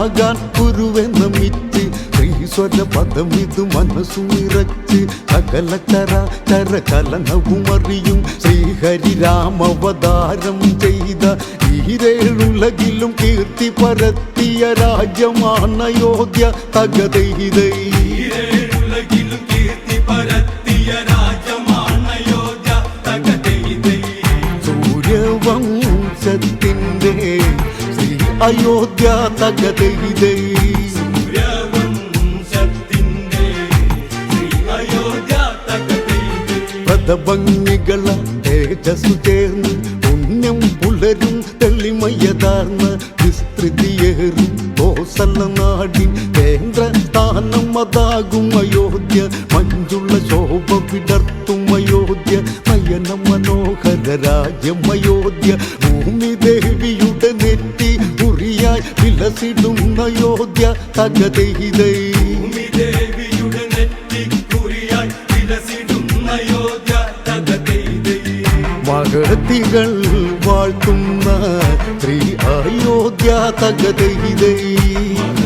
ശ്രീകരമാകാൻ കുരുവെന്ന മിറ്റ്. ഈശ്വര പദം ഇത് മനസ്സു നിറച്ച് സകല കര കര കലനവും അറിയും. ശ്രീഹരി രാമവതാരം ചെയ്ത ഈരേഴുലകിലും കീർത്തി പരത്തിയ രാജ്യമാണ് അയോധ്യ തകതൈതൈ ഈരേഴുലകിലും കീർത്തി പരത്തിയ അയോധ്യ. പദഭംഗികള തേജസ്സു ചേർന്ന് പുണ്യം പുലരും തെളിമയതാർന്ന വിസ്തൃതിയേറും കോസല നാടിൻ കേന്ദ്ര സ്ഥാനം അതാകും അയോധ്യ. മഞ്ചുള്ള ശോഭ വിടർത്തും അയോധ്യ. നയന മനോഹര രാജ്യം അയോധ്യ. ഭൂമി കുറിയായി യോഗ്യ തകതൈതൈ ഭൂമിദേവിയുടെ യോഗ്യ തകതൈതൈ. മഹതികൾ വാഴ്ത്തുന്ന ശ്രീ അയോധ്യ തകതൈതൈ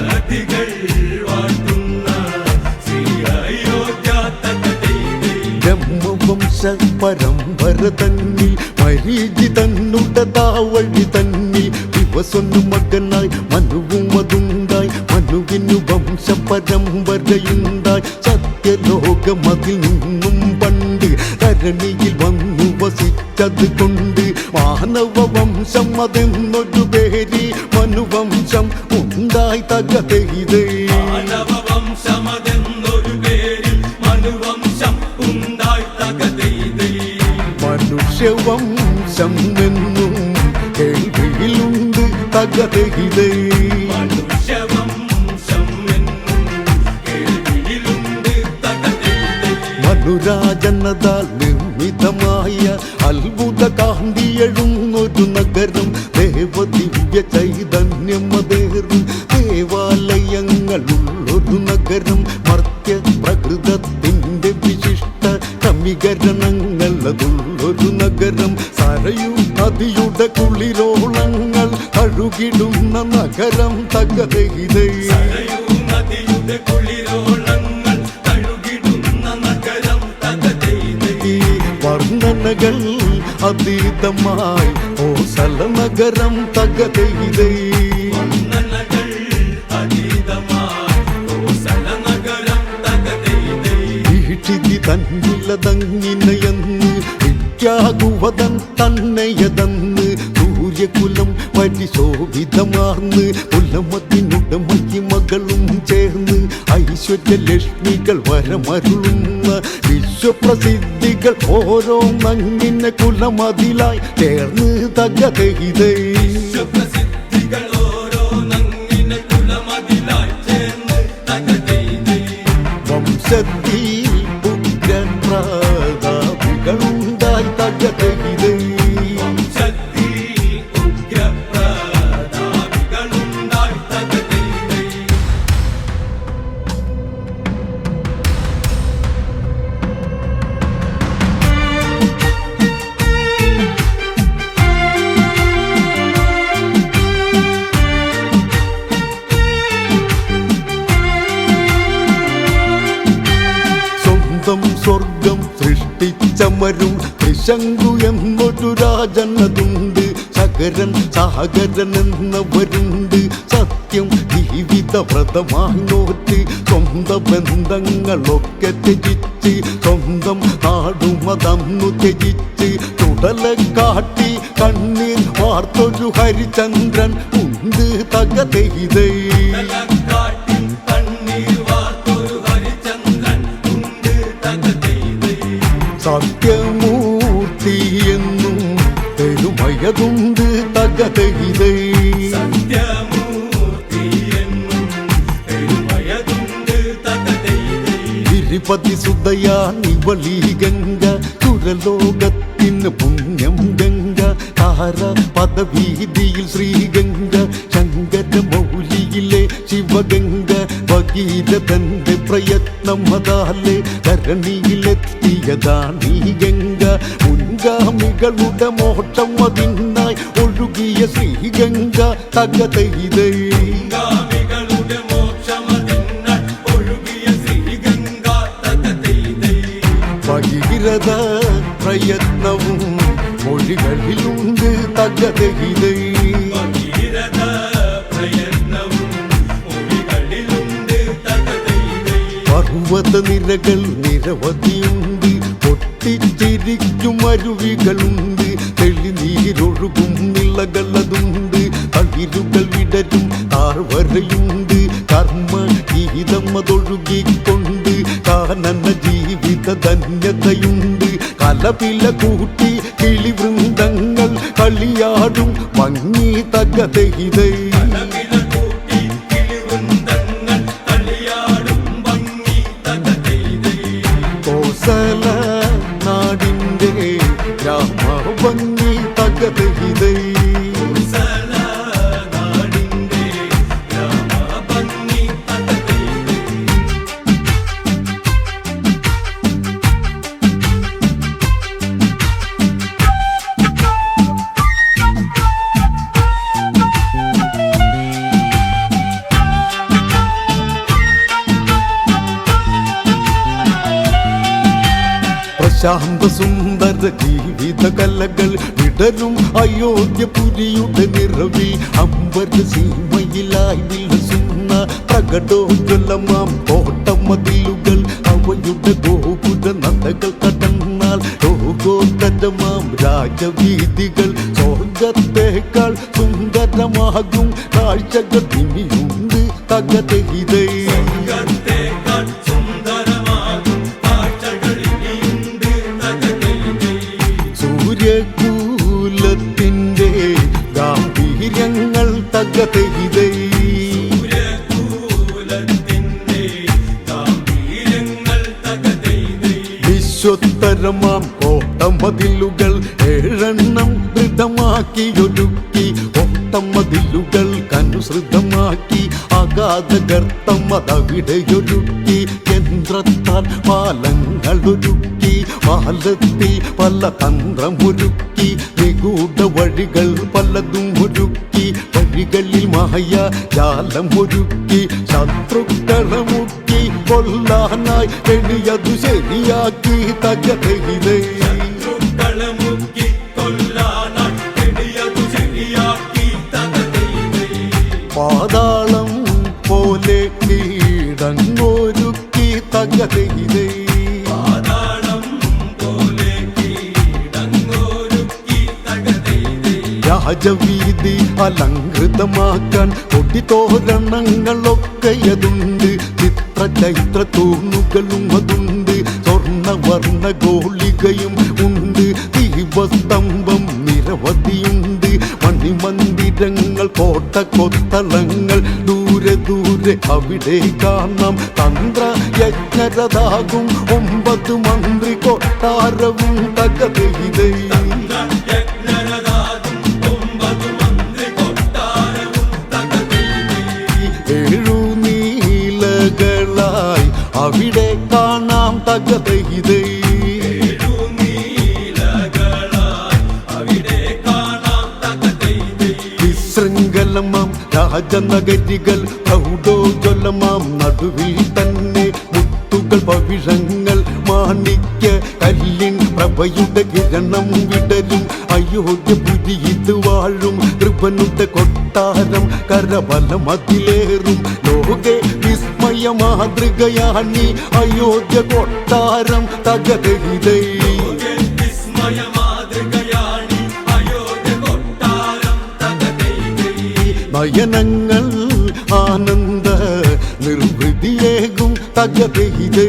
നദികൾ വാഴ്ത്തുന്ന ശ്രീ അയോധ്യ തകതൈതൈ. ബ്രഹ്മവംശ പരമ്പര തന്നിൽ മരീചി തന്നുട താവഴി തന്നിൽ ദിവസൊന്നു മകനായി മനുവും അതുണ്ടായി. മനുവിനു വംശ പരമ്പരയുണ്ടായി സത്യലോകം അതിൽ നിന്നും പണ്ട് ധരണിയിൽ വന്നു വസിച്ചത് കൊണ്ട് മാനവ വംശം അതെന്നൊരു പേരി മനുവംശം ഉണ്ടായി തകതൈതൈ. മനുഷ്യവംശം എന്നും തകതൈതൈ. മനുരാജനതാൽ നിർമ്മിതമായ അത്ഭുത കാന്തിയെഴുന്നൊരു നഗരം ദേവദിവ്യ അതേറും ദേവാലയങ്ങളുള്ളൊരു നഗരം മർത്യ പ്രകൃതത്തിന്റെ വിശിഷ്ട ക്രമീകരണങ്ങളതുള്ളൊരു നഗരം സരയും നദിയുടെ കുളിരോളങ്ങൾ കഴുകിടുന്ന നഗരം തകതെഹിതേ സരയൂ നദിയുടെ കുളിരോളങ്ങൾ കഴുകിടുന്ന നഗരം തകതൈതൈ. വർണനകൾ അതീതമായി ഓ കോസല നഗരം തകതൈതൈ. വീക്ഷിതി തന്നിലതങ്ങിനയെന്ന് വിദ്യാകുവതൻ തന്നെയതെന്ന് സൂര്യകുലം പരിശോഭിതമാർന്ന് കുലമത്തിനുടമയ്ക്ക് മകളും ചേർന്ന് ഐശ്വര്യ ലക്ഷ്മികൾ വരമരുളുന്ന വിശ്വപ്രസിദ്ധികൾ ഓരോ നങ്ങിനെ കുലമതിലായി ചേർന്ന് തകതൈതൈ വിശ്വപ്രസിദ്ധികൾ കുലമതിലായി ചേർന്ന്. വംശത്തിൽ സൃഷ്ടിച്ചമരും ത്രിശങ്കു എന്നൊരു രാജനതുണ്ട്. സകരൻ സാഗരൻ എന്നവരുണ്ട്. സത്യം ജീവിത വ്രതമായി നോറ്റ് സ്വന്തം ബന്ധങ്ങളൊക്കെ ത്യജിച്ച്. സ്വന്തം നാടുമതന്നു ത്യജിച്ച്. തുടല കാട്ടി കണ്ണീർ വാർത്തൊരു ഹരിചന്ദ്രൻ ഉണ്ട് തകതൈതൈ സത്യമൂർത്തി എന്നും പെരുമയതുണ്ട് പെരുമയതുണ്ട് തകതൈതൈ. ഗിരിപതി സുതയാണിവളി ഗംഗ സുരലോകത്തിന് പുണ്യം ഗംഗ താര പദവീതിയിൽ ശ്രീഗംഗ ശങ്കര മൗലിയിലെ ശിവഗംഗ ഭഗീരഥന്റെ പ്രയത്നം അതാലെ ധരണിയിലെത്തിയതാണീ ഗംഗ മുൻഗാമികളുടെ മോക്ഷം അതിനായി ഒഴുകിയ ശ്രീഗംഗ തകതൈതൈ ഭഗീരഥ പ്രയത്നവും മൊഴികളിലുണ്ട് തകതൈതൈ പർവത നിരകൾ നിരവധിയുണ്ട്. പൊട്ടിച്ചിരിക്കും അരുവികളുണ്ട്. തെളിനീരൊഴുകും നിളകളതുണ്ട് തളിരുകൾ വിടരും താഴ്വരയുണ്ട്. കർമ്മ ഗീതം അതൊഴുകിക്കൊണ്ട് കാനന ജീവിത ധന്യതയുണ്ട്. കലപില കൂട്ടി കിളിവൃന്ദങ്ങൾ കളിയാടും. മങ്ങി തകതൈതൈ പ്രശാന്ത സുന്ദര ജീവിത കലകൾ വിടരും അയോധ്യപുരിയുടെ നിറവി അമ്പര സീമയിലായി വിലസുന്ന പ്രകടോജ്വലമാം കോട്ടമതിലുകൾ അവയുടെ ഗോപുര നദകൾ കടന്നാൽ ലോകോത്തരമാം രാജവീതികൾ സ്വർഗത്തേക്കാൾ സുന്ദരമാകും കാഴ്ചകൾ ഇനിയുണ്ട് തകതഹിതൈ തകതൈതൈ വിശ്വത്തരമാം കോട്ടമതിലുകൾ ഏഴെണ്ണം ദൃഢമാക്കിയൊരുക്കി. ഓട്ടമതിലുകൾ കനുസൃതമാക്കി അഗാധ ഗർത്തം അതവിടെയൊരുക്കി യന്ത്രത്താൽ പാലങ്ങളൊരുക്കി. പാലത്തിൽ പല തന്ത്രമൊരുക്കി. നിഗൂഢ വഴികൾ പലതും മായ ജാലമൊരുക്കി ശത്രുക്കളെ മുക്കി കൊല്ലാനായി എണിയതു ശരിയാക്കി തകതയിലേ പാതാളം പോലെ കീടങ്ങൊരുക്കി തകതയിലേ രാജവീതി അലങ്കൃതമാക്കാൻ കൊടിത്തോരണങ്ങളൊക്കെയതുണ്ട് ചിത്ര ചൈത്ര തൂണുകളും അതുണ്ട്. സ്വർണവർണ ഗോളികയും ഉണ്ട്. ദീപസ്തംഭം നിരവധിയുണ്ട്. മണിമന്ദിരങ്ങൾ കോട്ട കൊത്തളങ്ങൾ ദൂരെ ദൂരെ അവിടെ കാണാം. തന്ത്ര യജ്ഞരതാകും ഒമ്പത് മന്ത്രി കൊട്ടാരവും തകതയിലേ കാണാം തകതൈതൈ വിശൃംഖലമാം രാജനഗരികൾ പ്രൗഢോജ്വലമാം നടുവിൽ തന്നെ മുത്തുകൾ പവിഴങ്ങൾ മാണിക്യ കല്ലിൻ പ്രഭയുടെ കിരണം വിടരും. അയോധ്യപുരി ഇത് വാഴും കൃപനുടെ കൊട്ടാരം കരബലം അതിലേറും. ലോകെ വിസ്മയ മാതൃകയാണി അയോധ്യ കൊട്ടാരം തകതൈതൈ നയനങ്ങൾ ആനന്ദ നിർവൃതിയേകും തകതയിലേ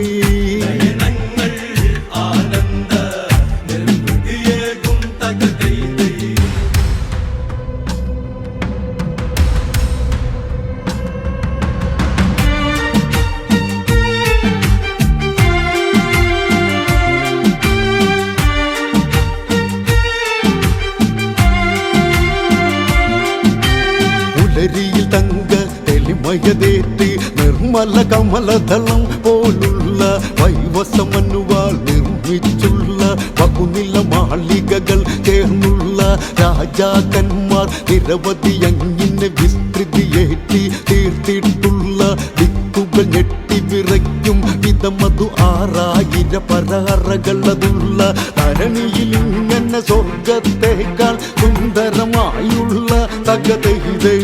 തെളിമയതേറ്റ് നിർമ്മല കമലതലം പോലുള്ള വൈവസമനുവാൾ നിർമ്മിച്ചുള്ള ബഹുനില മാളികകൾ ചേർന്നുള്ള രാജാക്കന്മാർ നിരവധി അങ്ങിനെ വിസ്തൃതിയേറ്റി തീർത്തിട്ടുള്ള ദിക്കുകൾ ഞെട്ടി വിറയ്ക്കും വിധമതു ആറായിര പരഹറകളതുള്ള ധരണിയിൽ ഇങ്ങനെ സ്വർഗത്തേക്കാൾ സുന്ദരമായുള്ള തകതൈതേ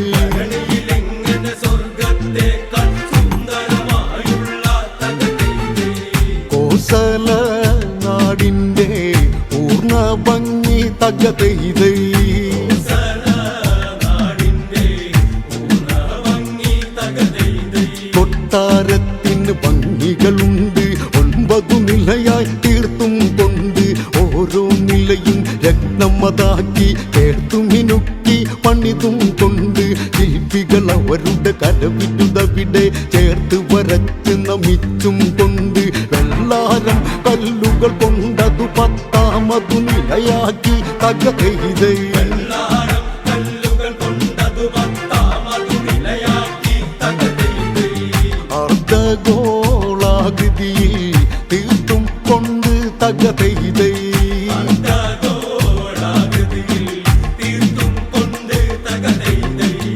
ഭംഗി തകതൈതൈ കൊട്ടാരത്തിന് ഭംഗികളുണ്ട്. ഒൻപതു നിലയായി തീർത്തും കൊണ്ട് ഓരോ നിലയും രത്നമതാക്കി ചേർത്തു മിനുക്കി പണിതും കൊണ്ട്. ശില്പികൾ അവരുടെ കരവിരുതവിടെ ചേർത്ത് വരച്ച്. കല്ലുകൾ കൊണ്ടതു പത്താമതു നിലയാക്കി തകതൈതൈ അർദ്ധഗോളാകൃതിയിൽ തീർത്തും കൊണ്ട് തകതൈതൈ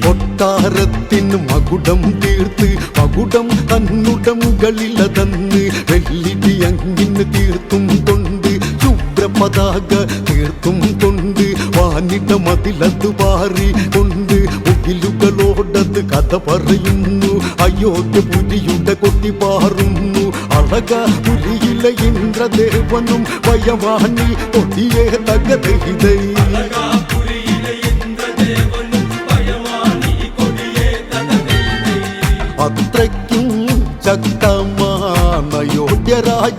കൊട്ടാരത്തിന് മകുടം തീർത്ത് മകുടം തന്നുടമുകളിലതന്ന് വെള്ളിടി അങ്ങിന് തീർത്തും കൊണ്ട് ശുഭ്രപതാക തീർത്തും കൊണ്ട് വാനിട മതിലത് പാറി കൊണ്ട് മുകിലുകളോടത് കഥ പറയുന്നു അയോധ്യ പുലിയുടെ കൊട്ടി പാറുന്നു അഴക പുലിയിലെ ഇന്ദ്രദേവനും വയവാണി തൊടിയേ തകതൈതൈ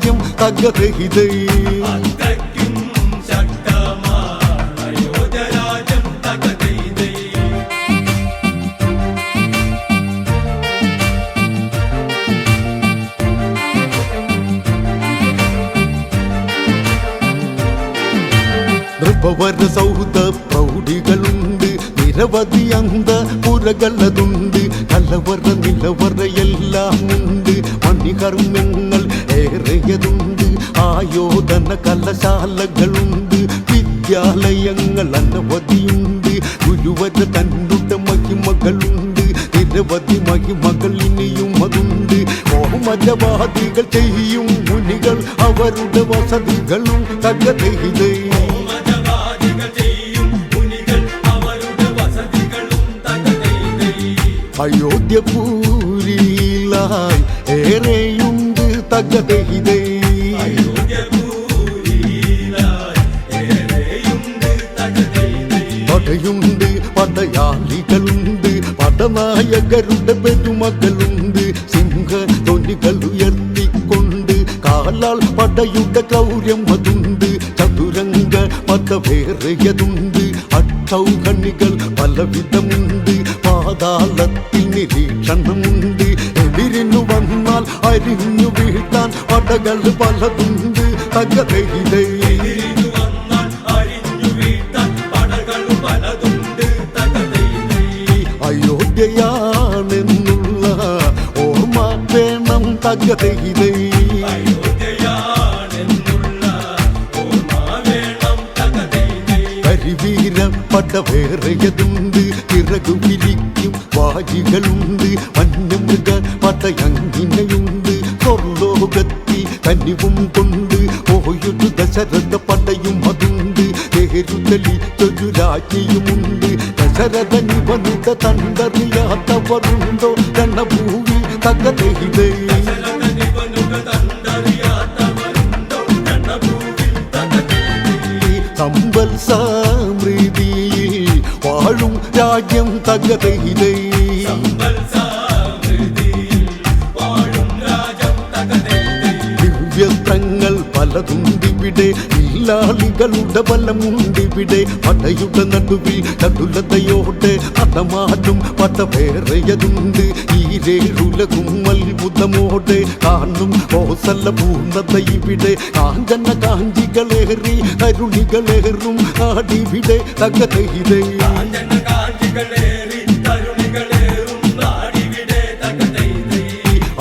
അയോധ്യരാജ്യം തകരഹിതൈ അത്രയ്ക്കും ശക്തമാണ് അയോധ്യരാജം തകതൈതൈ നൃപവര സൗദ പ്രൗഢികളുണ്ട് നിരവധി അന്ത പുരകളതുണ്ട് കലവറ നിലവറ എല്ലാം ഉണ്ട് മണികർമ്മങ്ങൾ ഏറെയതുണ്ട്. ആയോധന കലശാലകളുണ്ട്. വിദ്യാലയങ്ങൾ അനവധിയുണ്ട്. ഗുരുവര തന്നുടെ മഹിമകളുണ്ട്. നിരവധി മഹിമകൾ ഇനിയും അതുണ്ട്. ഓമജവാദികൾ ചെയ്യും. മുനികൾ അവരുടെ വസതികളും തകതൈതൈ അയോധ്യപൂരിയിലായി ഏറെയുണ്ട് തകതൈതൈ പടയുണ്ട് പടയാളികളുണ്ട് പടനായകരുടെ പെരുമകളുണ്ട്. സിംഹ തൊലികൾ ഉയർത്തിക്കൊണ്ട് കാലാൾ പടയുടെ ക്രൗര്യം അതുണ്ട്. ചതുരംഗ പടവേറെയതുണ്ട് അക്ഷൗകണികൾ പലവിധമുണ്ട്. പാതാളത്തിൽ നിരീക്ഷണമുണ്ട്. എതിരിനു വന്നാൽ അരിഞ്ഞു പടകൾ പലതുണ്ട് തകതൈതൈ അയോധ്യയാണെന്നുള്ള ഓർമ്മ വേണം തകതൈതൈ അയോധ്യയാണെന്നുള്ള ഓർമ്മ വേണം തകതൈതൈ കരിവീര പടവേറെയതുണ്ട് ഇറകു വിരിക്കും വാജികളുണ്ട് വന്യമൃഗ മൃഗ സ്വർലോകത്തി കനിവും കൊണ്ട് പോയൊരു ദശരഥ പടയും അതുണ്ട്. തേരുതലിച്ചൊരു രാജ്ഞിയുമുണ്ട്. ദശരഥ വനിത തണ്ടറിയാത്തവരുണ്ടോ? രണഭൂവി തകതയിലേ സമ്പൽ സമൃദ്ധിയിൽ വാഴും രാജ്യം തകതൈതൈ പലതുണ്ടിവിടെ ഇല്ലാളികളുടെ ബലമുണ്ടിവിടെ പടയുടെ നടുവിൽ കടുലതയോടെ അതമാറ്റും പടവേറെയതുണ്ട്. ഈ രേഴുലകും അത്ഭുതമോടെ കാണും ഓസല്ല പൂർണത ഇവിടെ. കാഞ്ചന കാഞ്ചികളേറി കരുണികളേറും നാടിവിടെ തകതൈതൈ കാഞ്ചന കാഞ്ചികളേറി നാടിവിടെ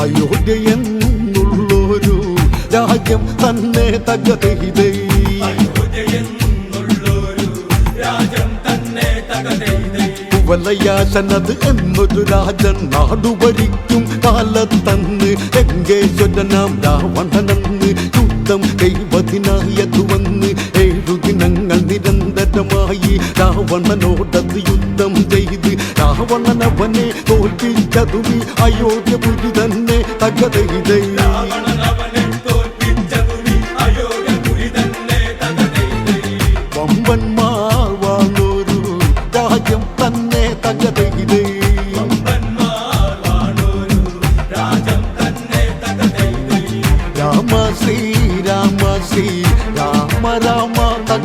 അയോധ്യ രാജ്യം തന്നെ തകതെയ്തേ. വലയാശനത് എന്നൊരു രാജൻ നാടുഭരിക്കും കാലത്തന്ന്. രംഗേശ്വരനാം രാവണനെന്ന് യുദ്ധം ദൈവത്തിനായത് വന്ന് ഏഴു ദിനങ്ങൾ നിരന്തരമായി രാവണനോടത് യുദ്ധം ചെയ്ത്. രാവണനവനെ തോൽപ്പിച്ചതുവി അയോധ്യപുരി തന്നെ തകതൈതൈ